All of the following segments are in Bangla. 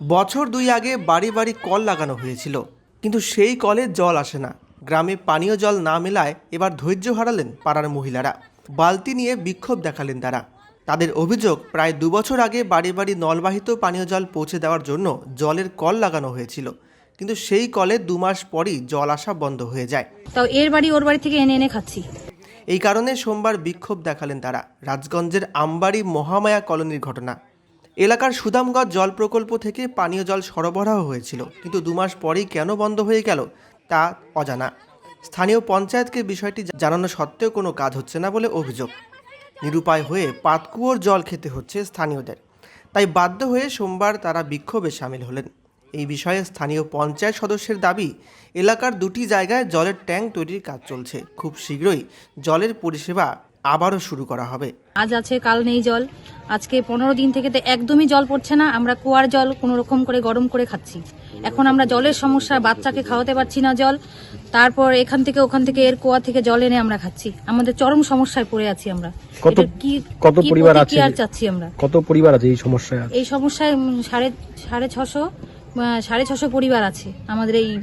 বছর দুই আগে বাড়ি বাড়ি কল লাগানো হয়েছিল কিন্তু সেই কলে জল আসে না। গ্রামে পানীয় জল না মেলায় এবার ধৈর্য হারালেন পাড়ার মহিলারা। বালতি নিয়ে বিক্ষোভ দেখালেন তারা। তাদের অভিযোগ প্রায় দুবছর আগে বাড়ি বাড়ি নলবাহিত পানীয় জল পৌঁছে দেওয়ার জন্য জলের কল লাগানো হয়েছিল কিন্তু সেই কলে দু মাস পরই জল আসা বন্ধ হয়ে যায়। তাও এর বাড়ি ওর বাড়ি থেকে এনে এনে খাচ্ছি। এই কারণে সোমবার বিক্ষোভ দেখালেন তারা। রাজগঞ্জের আমবাড়ি মহামায়া কলোনির ঘটনা। এলাকার সুদামগঞ্জ জল প্রকল্প থেকে পানীয় জল সরবরাহ হয়েছিল, কিন্তু দু মাস পরেই কেন বন্ধ হয়ে গেল তা অজানা। স্থানীয় পঞ্চায়েতকে বিষয়টি জানানো সত্ত্বেও কোনো কাজ হচ্ছে না বলে অভিযোগ। নিরুপায় হয়ে পাতকুয়োর জল খেতে হচ্ছে স্থানীয়দের। তাই বাধ্য হয়ে সোমবার তারা বিক্ষোভে সামিল হলেন। এই বিষয়ে স্থানীয় পঞ্চায়েত সদস্যের দাবি, এলাকার দুটি জায়গায় জলের ট্যাঙ্ক তৈরির কাজ চলছে। খুব শীঘ্রই জলের পরিষেবা আবারও শুরু করা হবে। আজ আছে, কাল নেই জল। আজকে পনেরো দিন থেকে তো একদমই জল পড়ছে না আমরা কুয়ার জল কোনো রকম করে গরম করে খাচ্ছি। এখন আমরা জলের সমস্যা বাচ্চাকে খাওয়াতে পারছি না জল। তারপর এখান থেকে ওখান থেকে এর কুয়া থেকে জল এনে আমরা খাচ্ছি। আমাদের চরম সমস্যায় পড়ে আছি আমরা। কত- কি কত পরিবার আছে? প্রতিক্রিয়া চাচ্ছি আমরা? কত পরিবার আছে এই সমস্যায় এই সমস্যায় সাড়ে সাড়ে ছশো সাড়ে ছশো পরিবার আছে আমাদের এই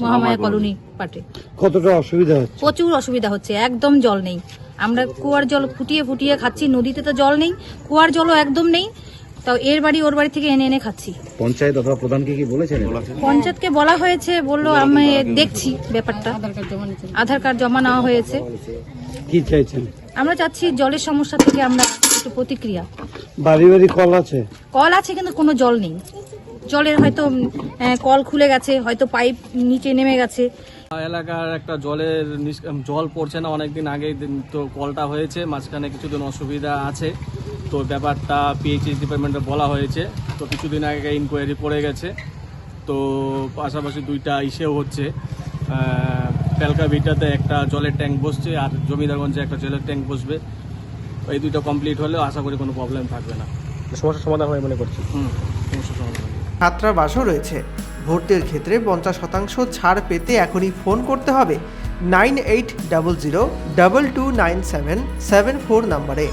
মহামায়া কলোনি পাটে। কতটা অসুবিধা হচ্ছে? প্রচুর অসুবিধা হচ্ছে একদম জল নেই। আমরা কুয়ার জল ফুটিয়ে ফুটিয়ে খাচ্ছি নদীতে তো জল নেই কুয়ার জলও একদম নেই তাও এর বাড়ি ওর বাড়ি থেকে এনে এনে খাচ্ছি। পঞ্চায়েত অথবা প্রধানকে কি বলেছেন? পঞ্চায়েতকে বলা হয়েছে বলল আমি দেখছি ব্যাপারটা। আধার কার্ড জমা নেওয়া হয়েছে। কি চাইছেন? আমরা চাচ্ছি জলের সমস্যা থেকে আমরা একটু প্রতিক্রিয়া। বাড়ি বাড়ি কল আছে? কল আছে কিন্তু কোনো জল নেই। জলের হয়তো কল খুলে গেছে হয়তো পাইপ নিচে নেমে গেছে। এলাকার একটা জলের জল পড়ছে না অনেকদিন আগে তো কলটা হয়েছে মাঝখানে কিছুদিন অসুবিধা আছে। তো ব্যাপারটা পিএইচএস ডিপার্টমেন্টে বলা হয়েছে। তো কিছুদিন আগে ইনকোয়ারি পড়ে গেছে। তো পাশাপাশি দুইটা ইসেও হচ্ছে। পেলকা ভিটাতে একটা জলের ট্যাঙ্ক বসছে আর জমিদারগঞ্জে একটা জলের ট্যাঙ্ক বসবে। এই দুইটা কমপ্লিট হলেও আশা করি কোনো প্রবলেম থাকবে না। সমস্যার সমাধান হয় মনে করছি। হুম সমস্যা সমাধান হবে। ছাত্রাবাসও রয়েছে। ভর্তির ক্ষেত্রে পঞ্চাশ শতাংশ ছাড় পেতে এখনই ফোন করতে হবে। Nine eight double zero double two nine seven seven four নাম্বারে।